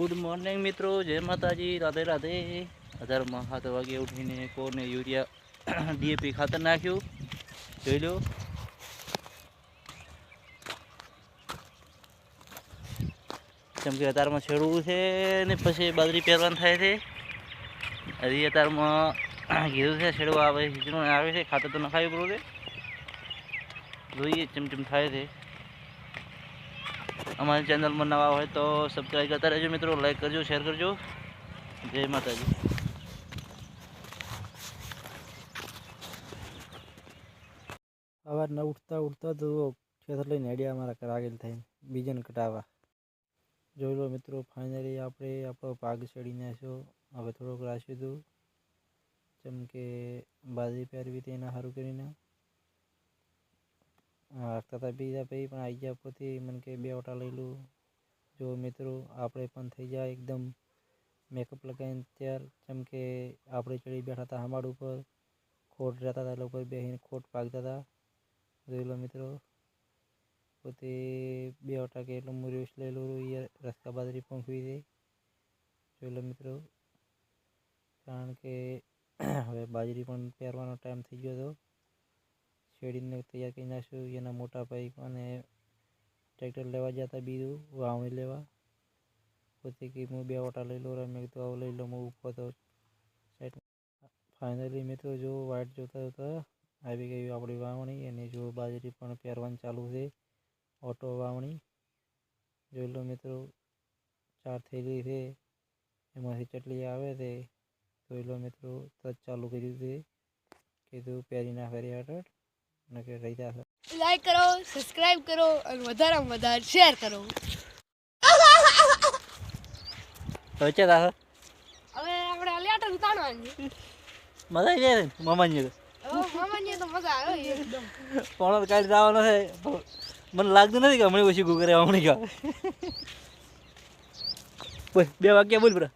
Good morning મિત્રો. જય માતાજી. રાધે રાધે. અઢારમાં સાત વાગે ઉઠીને કોને યુરિયા ડીએપી ખાતર નાખ્યું. જોઈ લો. કેમ કે અત્યારમાં છેડવું છે ને પછી બાજરી પહેરવાનું થાય છે. હજી અત્યારમાં કીધું છે છેડવા આવે સિઝન આવે છે, ખાતર તો નખાવી પડવું છે જોઈએ ચમચમ ચમ થાય છે. અમારી ચેનલમાં નવા હોય તો સબસ્ક્રાઈબ કરતા રહેજો મિત્રો લાઈક કરજો શેર કરજો. જય માતાજી. સવારના ઉઠતા ઉઠતા તો ખેતર લઈને હેડ્યા અમારા કરાગેલ થઈને બીજાને કટાવવા જોઈ લો મિત્રો ફાઇનલી આપણે આપણો પાક ચડીને નાખ્યો હવે થોડોક રાખ્યું હતું જેમ કે બાજરી પહેરવી હતી એના સારું કરીને. રાખતા હતા બીજા ભાઈ પણ આવી ગયા પોતે મને કે બે ઓટા લઈ લઉં જો મિત્રો, આપણે પણ થઈ જાય એકદમ મેકઅપ લગાવીને ત્યાર. જેમ કે આપણે ચડી બેઠા હતા હમાડ ઉપર, ખોટ રહેતા હતા, લોકો બેસીને ખોટ પાકતા હતા. જોઈ લો મિત્રો, પોતે બે ઓટા કે એટલું મુર્યુસ લઈ લઉં રસ્તા બાજરી પહોંચવી દે. જોઈ લો મિત્રો, કારણ કે હવે બાજરી પણ પહેરવાનો ટાઈમ થઈ ગયો હતો. શેડીને તૈયાર કરી નાખ્યું. એના મોટા પાઇપ અને ટ્રેક્ટર લેવા જતા બીજું, વાવણી લેવા. પોતે કે હું બે ઓટા લઈ લઉં મેં કીધું આવું લઈ લો, હું ઊભો તો ફાઇનલી મિત્રો જો વાઇટ જોતા જોતા આવી ગઈ આપણી વાવણી. અને જો બાજરી પણ પહેરવાનું ચાલુ છે, ઓટો વાવણી. જોઈ લો મિત્રો, ચાર થયેલી છે, એમાંથી ચટલી આવે છે. જોઈ લો મિત્રો તરત ચાલુ કર્યું છે. કીધું પહેરી ના ફેરી હટટ અને કે રહી જશે લાઈક કરો સબસ્ક્રાઇબ કરો અને વધારેમાં વધારે શેર કરો. તો છે તા હવે આપણે લેટર ઉતારવાની. મજા આવી જાય હવે તો મજા આવે એકદમ. પણ કાલે જવાનો છે. મને લાગતું નથી કે હમણાં ઓછી કરે હમણાં બે વાગ્યા બોલ બરા.